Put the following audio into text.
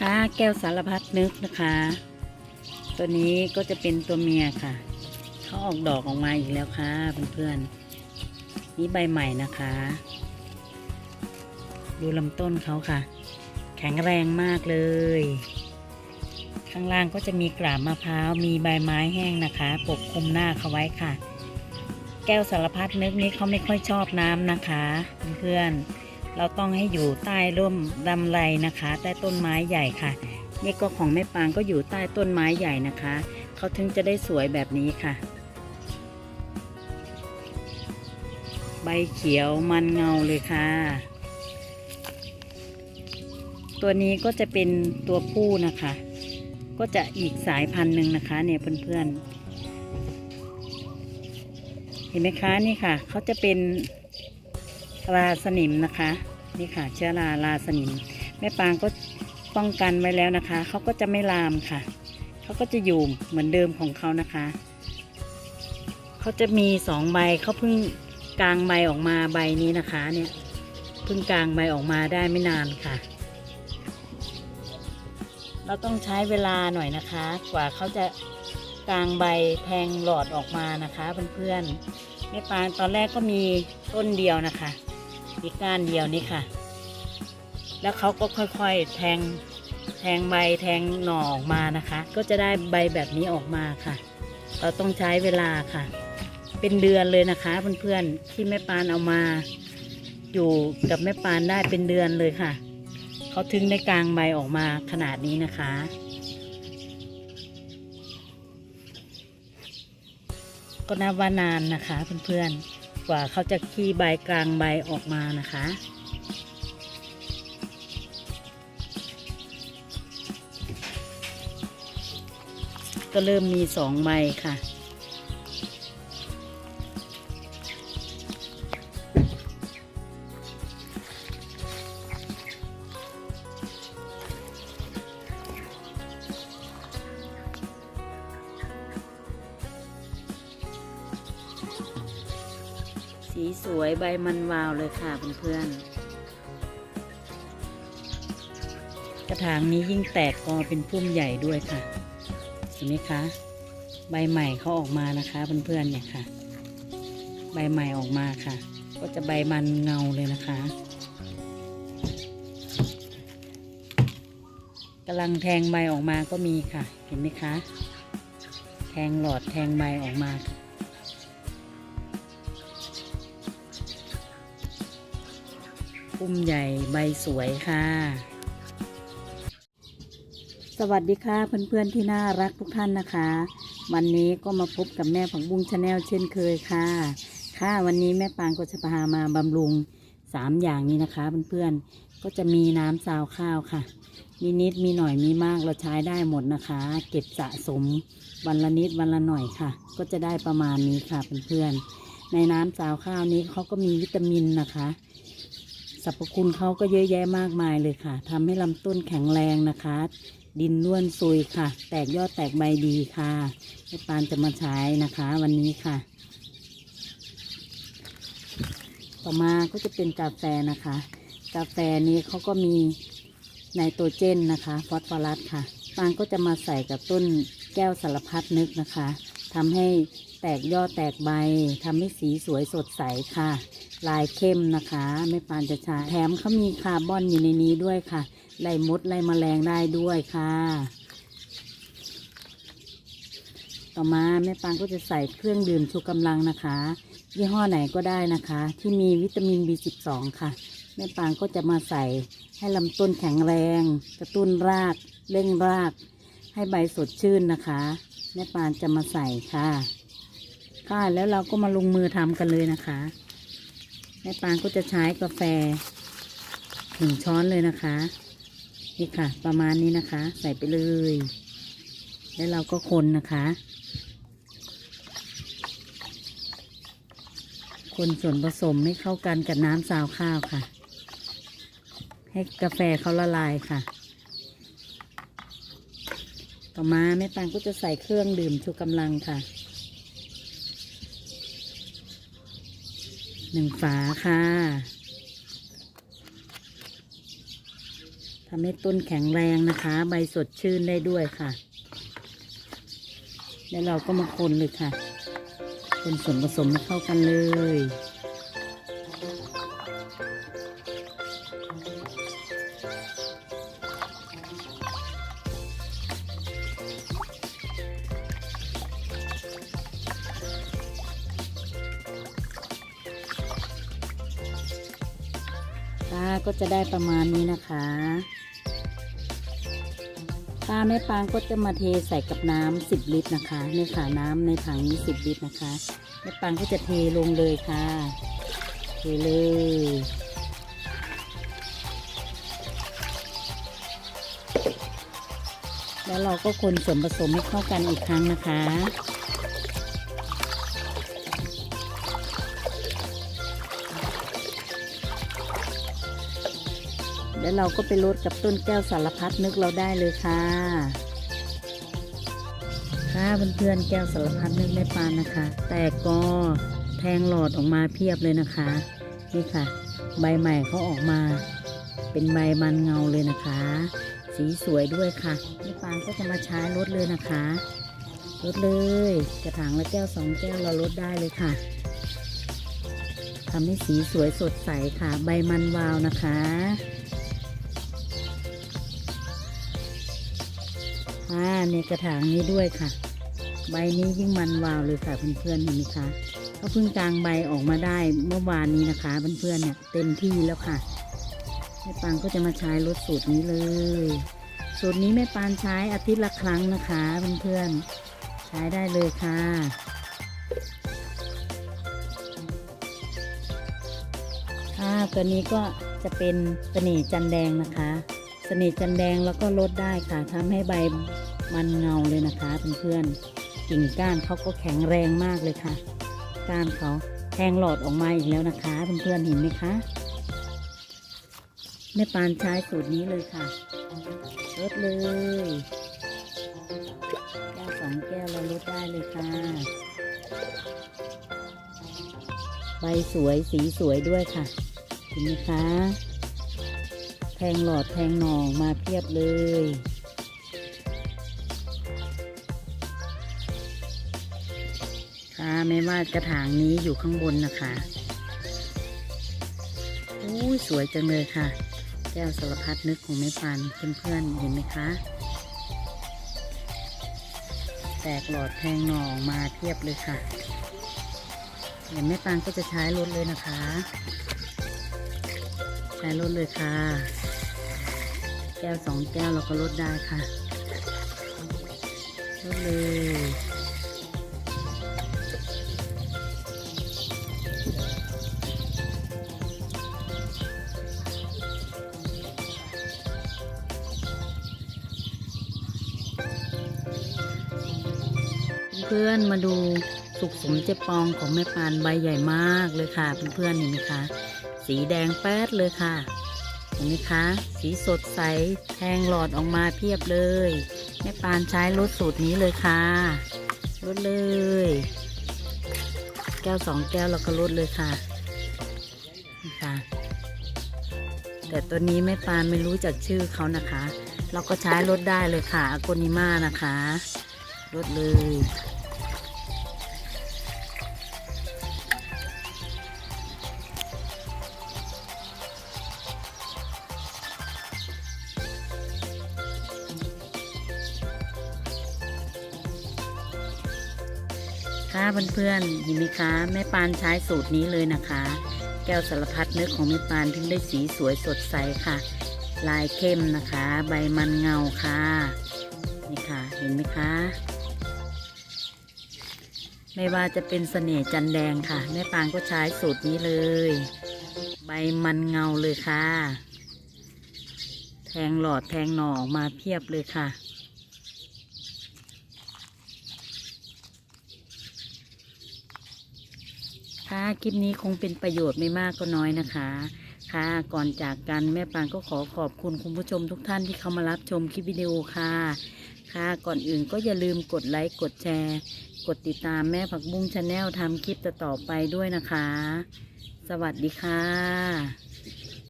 ค่ะแก้วสารพัดนึกนะคะ ตัวนี้ก็จะเป็นตัวเมียค่ะ เขาออกดอกออกมาอีกแล้วค่ะเพื่อนๆนี่ใบใหม่นะคะ ดูลำต้นเขาค่ะ แข็งแรงมากเลย ข้างล่างก็จะมีกราบมะพร้าวมีใบไม้แห้งนะคะ ปกคลุมหน้าเขาไว้ค่ะ แก้วสารพัดนึกนี้เขาไม่ค่อยชอบน้ำนะคะ เพื่อนๆ เราต้องให้อยู่ใต้ร่มลำไรนะคะ ใต้ต้นไม้ใหญ่ค่ะนี่ก็ของแม่ปางก็อยู่ใต้ต้นไม้ใหญ่นะคะ เขาถึงจะได้สวยแบบนี้ค่ะ ใบเขียวมันเงาเลยค่ะ ตัวนี้ก็จะเป็นตัวผู้นะคะ ก็จะอีกสายพันธุ์หนึ่งนะคะเนี่ยเพื่อนๆเห็นไหมคะนี่ค่ะ เขาจะเป็น ราสนิมนะคะ นี่ค่ะเชื้อราราสนิม แม่ปางก็ป้องกันไว้แล้วนะคะ เขาก็จะไม่ลามค่ะ เขาก็จะอยู่เหมือนเดิมของเขานะคะ เขาจะมีสองใบเขาเพิ่งกลางใบออกมาใบนี้นะคะเนี่ยเพิ่งกลางใบออกมาได้ไม่นานค่ะ เราต้องใช้เวลาหน่อยนะคะ กว่าเขาจะกลางใบแทงหลอดออกมานะคะเพื่อนๆแม่ปางตอนแรกก็มีต้นเดียวนะคะ มีก้านเดียวนี่ค่ะ แล้วเขาก็ค่อยๆ แทงแทงใบแทงหน่อออกมานะคะ ก็จะได้ใบแบบนี้ออกมาค่ะ เราต้องใช้เวลาค่ะ เป็นเดือนเลยนะคะเพื่อนๆที่แม่ปานเอามา อยู่กับแม่ปานได้เป็นเดือนเลยค่ะเขาถึงได้กลางใบออกมาขนาดนี้นะคะ ก็นับว่านานนะคะเพื่อนๆ กว่าเขาจะขี้ใบกลางใบออกมานะคะ ก็เริ่มมีสองใบค่ะ วยใบมันวาวเลยค่ะเพื่อนๆกระถางนี้ยิ่งแตกกอเป็นพุ่มใหญ่ด้วยค่ะเห็นไหมคะใบใหม่เขาออกมานะคะเพื่อนๆเนี่ยค่ะ ใบใหม่ออกมาค่ะ ก็จะใบมันเงาเลยนะคะกำลังแทงใบออกมาก็มีค่ะ เห็นไหมคะ แทงหลอดแทงใบออกมา พุ่มใหญ่ใบสวยค่ะ สวัสดีค่ะเพื่อนๆที่น่ารักทุกท่านนะคะ วันนี้ก็มาพบกับแม่ผักบุ้งชาแนลเช่นเคยค่ะ ค่ะวันนี้แม่ปางก็จะพามาบำรุงสามอย่างนี้นะคะเพื่อนๆก็จะมีน้ำซาวข้าวค่ะ มีนิดมีหน่อยมีมากเราใช้ได้หมดนะคะ เก็บสะสมวันละนิดวันละหน่อยค่ะ ก็จะได้ประมาณนี้ค่ะเพื่อนๆในน้ำซาวข้าวนี้เขาก็มีวิตามินนะคะ สรรพคุณเขาก็เยอะแยะมากมายเลยค่ะทำให้ลำต้นแข็งแรงนะคะ ดินล้วนซุยค่ะ แตกยอดแตกใบดีค่ะแม่ปานจะมาใช้นะคะ วันนี้ค่ะ ต่อมาก็จะเป็นกาแฟนะคะ กาแฟนี้เขาก็มีไนโตรเจนนะคะฟอสฟอรัสค่ะปานก็จะมาใส่กับต้นแก้วสารพัดนึกนะคะทำให้แตกยอดแตกใบทำให้สีสวยสดใสค่ะ ลายเข้มนะคะแม่ปานจะใช้แถมเขามีคาร์บอนอยู่ในนี้ด้วยค่ะไล่มดไล่มแมลงได้ด้วยค่ะ ต่อมาแม่ปานก็จะใส่เครื่องดื่มชูกำลังนะคะ ยี่ห้อไหนก็ได้นะคะ ที่มีวิตามิน B12 ค่ะแม่ปางก็จะมาใส่ให้ลำต้นแข็งแรง กระตุ้นรากเร่งราก ให้ใบสดชื่นนะคะแม่ปานจะมาใส่ค่ะค่ะแล้วเราก็มาลงมือทำกันเลยนะคะ แม่ปางก็จะใช้กาแฟหนึ่งช้อนเลยนะคะ นี่ค่ะ ประมาณนี้นะคะ ใส่ไปเลย แล้วเราก็คนนะคะ คนส่วนผสมให้เข้ากันกับน้ำซาวข้าวค่ะ ให้กาแฟเขาละลายค่ะ ต่อมาแม่ปางก็จะใส่เครื่องดื่มชูกำลังค่ะ หนึ่งฝาค่ะทำให้ต้นแข็งแรงนะคะ ใบสดชื่นได้ด้วยค่ะ แล้วเราก็มาคนเลยค่ะ คนส่วนผสมให้เข้ากันเลย ก็จะได้ประมาณนี้นะคะป้าแม่ปางก็จะมาเทใส่กับน้ำสิบลิตรนะคะนี่ค่ะน้ำในถังนี้สิบลิตรนะคะแม่ปางก็จะเทลงเลยค่ะเทเลยแล้วเราก็คนส่วนผสมให้เข้ากันอีกครั้งนะคะ แล้วเราก็ไปลดกับต้นแก้วสารพัดนึกเราได้เลยค่ะ ค่ะเพื่อนๆแก้วสารพัดนึกไม่ปานนะคะ แต่ก็แทงหลอดออกมาเพียบเลยนะคะ นี่ค่ะ ใบใหม่เขาออกมา เป็นใบมันเงาเลยนะคะ สีสวยด้วยค่ะแม่ปานก็จะมาใช้ลดเลยนะคะลดเลยกระถางละแก้วสองแก้วเราลดได้เลยค่ะทำให้สีสวยสดใสค่ะ ใบมันวาวนะคะ อ่าในกระถางนี้ด้วยค่ะ ใบนี้ยิ่งมันวาวเลยค่ะเพื่อนๆเห็นไหมคะเขาเพิ่งกลางใบออกมาได้เมื่อวานนี้นะคะเพื่อนๆเนี่ยเต็มที่แล้วค่ะแม่ปานก็จะมาใช้รถสูตรนี้เลย สูตรนี้แม่ปานใช้อาทิตย์ละครั้งนะคะเพื่อนๆใช้ได้เลยค่ะค่ะตัวนี้ก็จะเป็นเสน่ห์จันแดงนะคะ สน่ห์จันแดงแล้วก็ลดได้ค่ะทำให้ใบมันเงาเลยนะคะเพื่อนๆกิ่งก้านเขาก็แข็งแรงมากเลยค่ะ ก้านเขาแทงหลอดออกมาอีกแล้วนะคะเพื่อนๆเห็นไหมคะแม่ปานใช้สูตรนี้เลยค่ะลดเลยแก้วสองแก้วเราลดได้เลยค่ะ ใบสวยสีสวยด้วยค่ะเห็นไหมคะ แทงหลอดแทงหนองมาเพียบเลย ค่ะไม่ว่ากระถางนี้อยู่ข้างบนนะคะอู้สวยจังเลยค่ะ แก้วสารพัดนึกของแม่ปานเพื่อนๆเห็นไหมคะ แตกหลอดแทงหนองมาเพียบเลยค่ะ เดี๋ยวแม่ปานก็จะใช้รถเลยนะคะ ใช้รถเลยค่ะ แก้วสองแก้วเราก็ลดได้ค่ะลดเลยเพื่อนมาดูสุกสมเจปองของแม่ปานใบใหญ่มากเลยค่ะเพื่อนๆเห็นไหมคะ สีแดงแป๊ดเลยค่ะ เห็นไหมคะ สีสดใส แทงหลอดออกมาเพียบเลยแม่ปานใช้รถสูตรนี้เลยค่ะลดเลย แก้วสองแก้วเราก็ลดเลยค่ะค่ะแต่ตัวนี้แม่ปานไม่รู้จักชื่อเขานะคะ เราก็ใช้ลดได้เลยค่ะอากนิมานะคะลดเลย ค่ะเพื่อนๆเห็นไหมคะแม่ปานใช้สูตรนี้เลยนะคะ แก้วสารพัดนึกของแม่ปานถึงได้สีสวยสดใสค่ะ ลายเข้มนะคะ ใบมันเงาค่ะ นี่ค่ะ เห็นไหมคะ ไม่ว่าจะเป็นเสน่ห์จันแดงค่ะ แม่ปานก็ใช้สูตรนี้เลย ใบมันเงาเลยค่ะ แทงหลอดแทงหน่อออกมาเพียบเลยค่ะ ค่ะคลิปนี้คงเป็นประโยชน์ไม่มากก็น้อยนะคะ ค่ะ ก่อนจากกันแม่ปางก็ขอขอบคุณคุณผู้ชมทุกท่านที่เข้ามารับชมคลิปวิดีโอค่ะ ค่ะ ก่อนอื่นก็อย่าลืมกดไลค์กดแชร์ กดติดตามแม่ผักบุ้งชาแนลทำคลิปต่อไปด้วยนะคะ สวัสดีค่ะ